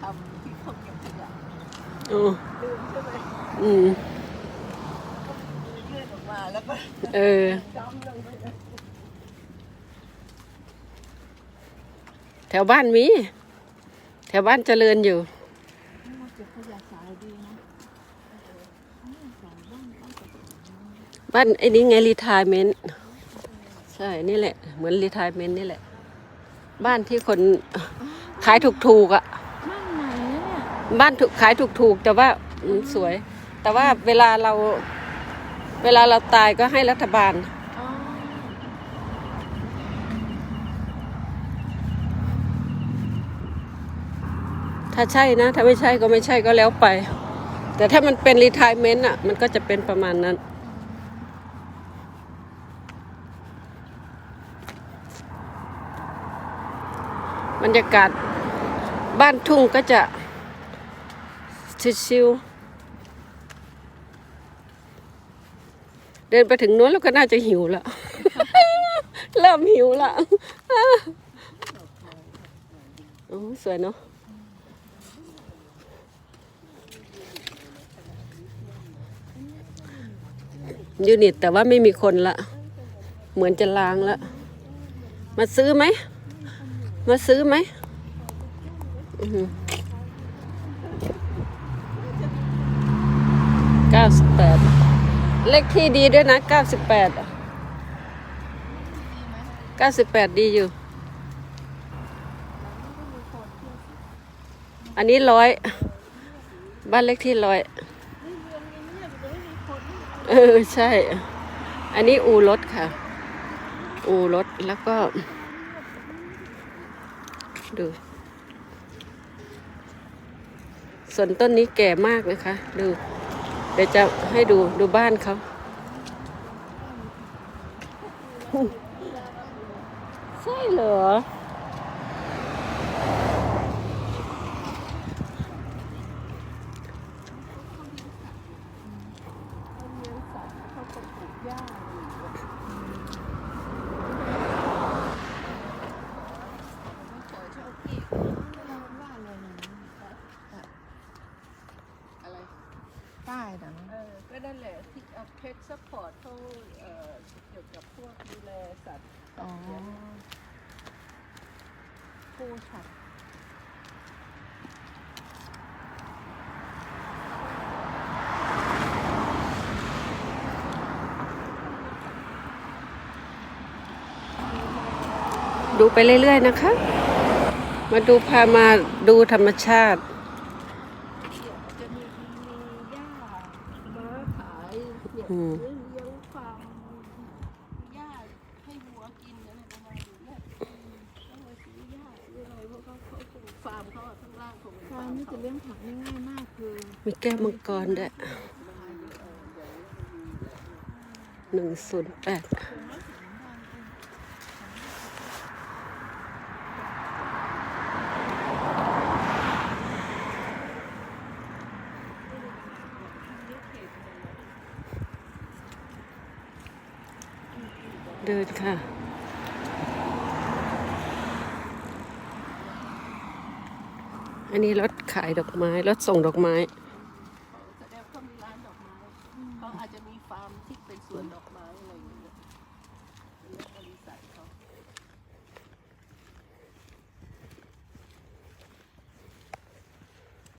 ทำที่เขาเก็บขยะโอ้ลืมใช่ไหมอืมยื่นออกมาแล้วก็เออ จำลงไปเลยแถวบ้านมี แถวบ้านเจริญอยู่มาเก็บขยะสายดีนะบ้านไอ้นี้ไงรีทายเมนต์ใช่นี่แหละ เหมือนรีทายเมนต์นี่แหละ บ้านที่คนขายถูกๆอะ บ้านใหม่นะเนี่ย บ้านถูกขายถูกๆ แต่ว่าอืมสวย แต่ว่าเวลาเรา เวลาเราตายก็ให้รัฐบาล อ๋อถ้าใช่นะ ถ้าไม่ใช่ก็ไม่ใช่ก็แล้วไป แต่ถ้ามันเป็นรีทายเมนต์อะ มันก็จะเป็นประมาณนั้น บรรยากาศบ้านทุ่งก็จะ ชิวๆเดินไปถึงนู้นแล้วก็น่าจะหิวแล้วเริ่มหิวแล้วโอ้สวยเนาะยูนิตแต่ว่าไม่มีคนละ เหมือนจะล้างละ มาซื้อไหม มาซื้อไหม เก้าสิบแปดเลขที่ดีด้วยนะเก้าสิบแปดเก้าสิบแปดดีอยู่ อันนี้ร้อย บ้านเลขที่ร้อยเออ ใช่ อันนี้อูรถค่ะ อูรถแล้วก็ ดู ส่วนต้นนี้แก่มากนะคะ ดู เดี๋ยวจะให้ดูดูบ้านเขาใช่เหรอ เขาก็ปลูกหญ้าขอโชคดีเราว่าอะไรนะอะไร ป้ายนะเออ ก็ นั่นแหละที่เอาเพชรซัพพอร์ตเขาเอ่อเกี่ยวกับพวกดูแลสัตว์อ๋อผู้สัตว์ดูไปเรื่อยๆนะคะ มาดูพามาดูธรรมชาติ จะมีมีหญ้าม้าขาย เนี่ยอืมเลี้ยงฟาร์มหญ้าให้วัวกินอะไรประมาณนี้เนี่ยต้องมาซื้อหญ้าซื้ออะไรเพราะเขาเขาปลูกฟาร์มเขาอะข้างล่างของฟาฟาร์ร์มมนี่เขาจะเลี้ยงผักได้ง่ายมากคือมีแก้วมังกรด้วยหนึ่งศูนย์แปด เดินค่ะ อันนี้รถขายดอกไม้ รถส่งดอกไม้